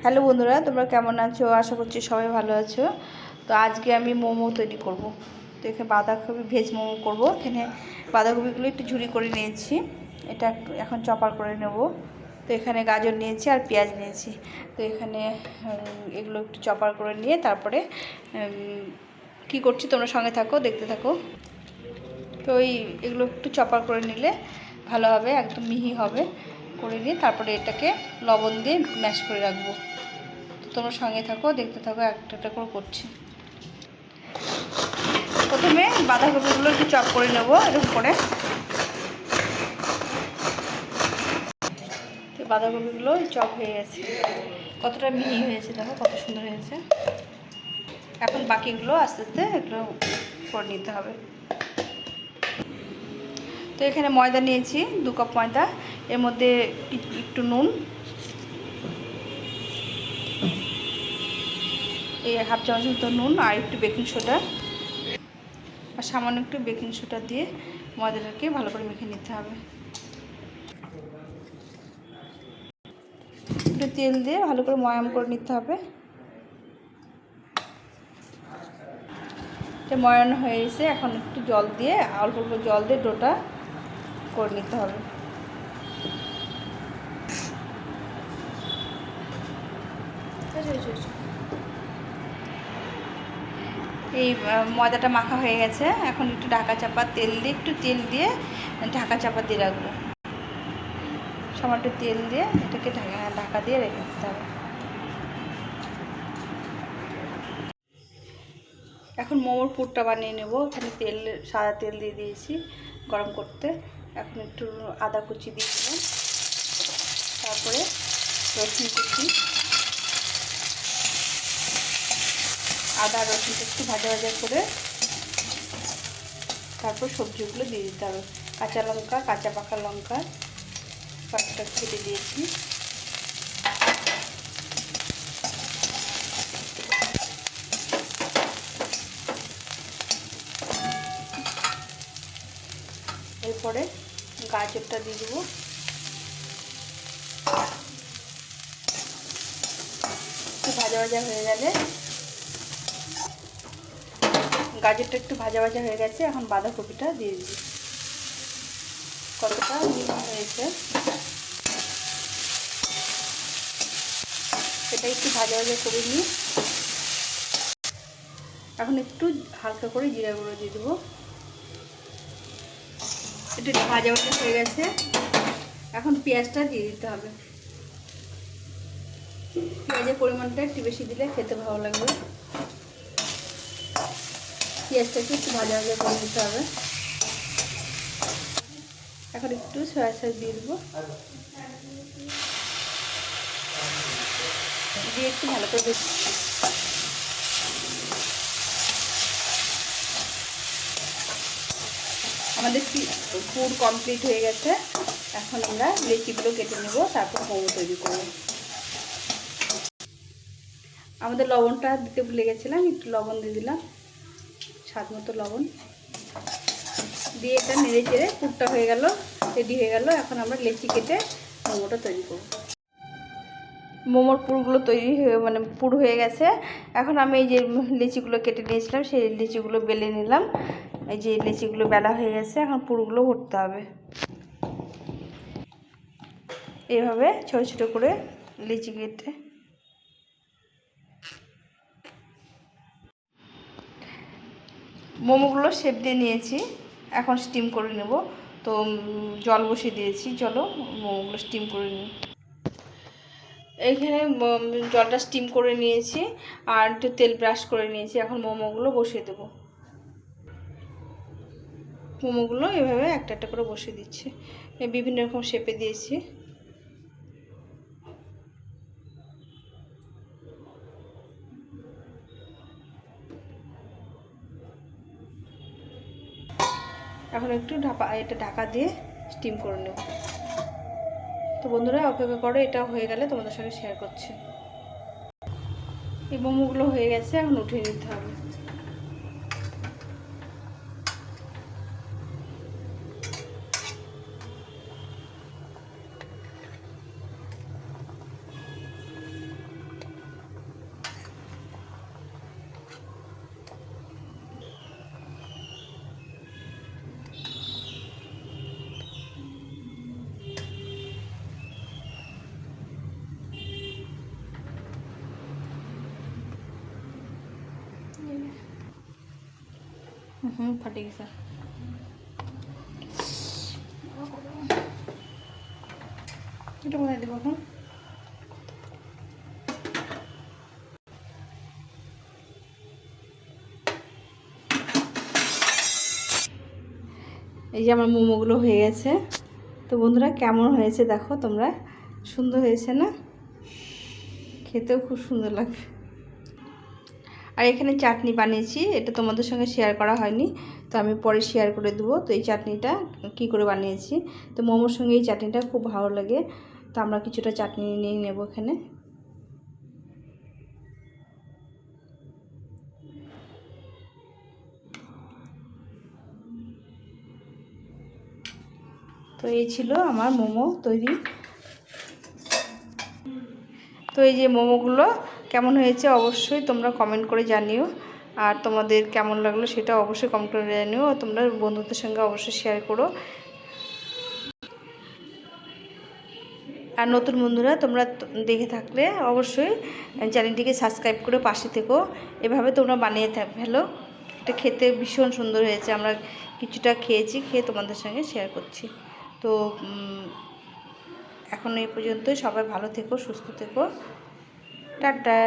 Hello বন্ধুরা, তোমরা কেমন আছো? আশা করছি সবাই ভালো আছো। তো আজকে আমি মোমো তৈরি করব। তো এখানে বাঁধাকপি, ভেজ মোমো করব। এখানে বাঁধাকপিগুলো একটু ঝুড়ি করে নিয়েছি। এটা এখন চপার করে নেব। তো এখানে গাজর নিয়েছি আর পেঁয়াজ নিয়েছি। তো এখানে এগুলো একটু চপার করে নিয়ে তারপরে কি করছি তোমরা সঙ্গে থাকো, দেখতে থাকো। তো ওই এগুলো একটু চপার করে নিলে ভালো হবে, একদম মিহি হবে। করে নিয়ে তারপরে এটাকে লবণ দিয়ে ম্যাশ করে রাখব। তো তোমরা সঙ্গে থাকো, দেখতে থাকো, একটা একটা করে করছি। প্রথমে বাঁধাকপিগুলো একটু চপ করে নেব এরকম করে। বাঁধাকপিগুলো চপ হয়ে গেছে। কতটা মিহি হয়েছে দেখো, কত সুন্দর হয়েছে। এখন বাকিগুলো আস্তে আস্তে এগুলো করে নিতে হবে। তো এখানে ময়দা নিয়েছি, দু কাপ ময়দা, এর মধ্যে একটু- নুন। এই হাফ চামচ মতো নুন আর একটু বেকিং সোডা। আর সামান্য একটু বেকিং সোডা দিয়ে ময়দাটাকে ভালো করে মেখে নিতে হবে। একটু তেল দিয়ে ভালো করে ময়াম করে নিতে হবে। ময়ানো হয়ে গেছে এখন একটু জল দিয়ে, অল্প অল্প জল দিয়ে ডোটা করে নিতে হবে। এই ময়দাটা মাখা হয়ে গেছে। এখন একটু ঢাকা চাপা তেল দিয়ে একটু তেল দিয়ে ঢাকা চাপা দিয়ে রাখব। সামান্য তেল দিয়ে এটাকে ঢাকা ঢাকা দিয়ে রেখে দিতে হবে। এখন মোমোর পুরটা বানিয়ে নেব। এখানে তেল সাদা তেল দিয়ে দিয়েছি গরম করতে। এখন একটু আদা কুচি দিয়ে দিলাম। তারপরে রসুন কুচি। আদা রসুনটা একটু ভাজা ভাজা করে তারপর সবজিগুলো দিয়ে দিতে হবে। কাঁচা লঙ্কা, কাঁচা পাকা লঙ্কা, পাঁচটা কেটে দিয়েছি। এরপরে গাজরটা দিয়ে দেবো। একটু ভাজা ভাজা হয়ে গেলে। গাজরটা একটু ভাজা ভাজা হয়ে গেছে, এখন বাঁধাকপিটা দিয়ে দিবি। কতটা হয়েছে? এটা একটু ভাজা ভাজা করে নিই এখন একটু হালকা করে জিরা গুঁড়ো দিয়ে দেবো। একটু ভাজা ভাজা হয়ে গেছে। এখন পেঁয়াজটা দিয়ে দিতে হবে। পেঁয়াজের পরিমাণটা একটু বেশি দিলে খেতে ভালো লাগবে। পেঁয়াজটাকে একটু ভাজা ভাজা করে দিতে হবে। এখন একটু সয়া সস দিয়ে দেবো। দিয়ে একটু ভালো করে আমাদের ফুড কমপ্লিট হয়ে গেছে। এখন আমরা লেচিগুলো কেটে নেব, তারপর মোমো তৈরি করব। আমাদের লবণটা দিতে ভুলে গেছিলাম, একটু লবণ দিয়ে দিলাম। স্বাদ মতো লবণ। দিয়ে এটা নেড়ে চেড়ে, পুরটা হয়ে গেল রেডি হয়ে গেল। এখন আমরা লেচি কেটে মোমোটা তৈরি করব। মোমোর পুরগুলো তৈরি হয়ে মানে পুর হয়ে গেছে। এখন আমি এই যে লিচিগুলো কেটে নিয়েছিলাম, সেই লিচিগুলো বেলে নিলাম। এই যে লিচিগুলো বেলা হয়ে গেছে, এখন পুরগুলো ভরতে হবে। এইভাবে ছোট ছোট করে লিচি কেটে। মোমোগুলো শেপ দিয়ে নিয়েছি। এখন স্টিম করে নেব। তো জল বসিয়ে দিয়েছি। চলো, মোমোগুলো স্টিম করে নিই। এইখানে জলটা স্টিম করে নিয়েছি আর একটু তেল ব্রাশ করে নিয়েছি। এখন মোমোগুলো বসিয়ে দেবো। মোমোগুলো এভাবে একটা একটা করে বসিয়ে দিচ্ছি। বিভিন্ন রকম শেপে দিয়েছি। এখন একটু ঢাকা এটা ঢাকা দিয়ে স্টিম করে নেব। তো বন্ধুরা অপেক্ষা করো, এটা হয়ে গেলে তোমাদের সঙ্গে শেয়ার করছি। এই মোমোগুলো হয়ে গেছে, এখন উঠিয়ে নিতে হবে। হুম ফাটে গেছে। এটা কোথায় দেবো এখন? এই যে আমার মোমোগুলো হয়ে গেছে। তো বন্ধুরা, কেমন হয়েছে দেখো তোমরা? সুন্দর হয়েছে না? খেতেও খুব সুন্দর লাগবে। আর এখানে চাটনি বানিয়েছি, এটা তোমাদের সঙ্গে শেয়ার করা হয়নি, তো আমি পরে শেয়ার করে দেবো। তো এই চাটনিটা কি করে বানিয়েছি, তো মোমোর সঙ্গে এই চাটনিটা খুব ভালো লাগে, তো আমরা কিছুটা চাটনি নিয়ে নেব এখানে। তো এই ছিল আমার মোমো তৈরি। তো এই যে মোমোগুলো কেমন হয়েছে অবশ্যই তোমরা কমেন্ট করে জানিও। আর তোমাদের কেমন লাগল সেটা অবশ্যই কমেন্ট করে জানিও। আর তোমরা বন্ধুদের সঙ্গে অবশ্যই শেয়ার করো। আর নতুন বন্ধুরা, তোমরা দেখে থাকলে অবশ্যই চ্যানেলটিকে সাবস্ক্রাইব করে পাশে থেকো। এভাবে তোমরা বানিয়ে ফেলো এটা খেতে ভীষণ সুন্দর হয়েছে। আমরা কিছুটা খেয়েছি, খেয়ে তোমাদের সঙ্গে শেয়ার করছি। তো এখন এই পর্যন্তই। সবাই ভালো থেকো, সুস্থ থেকো। টাটা।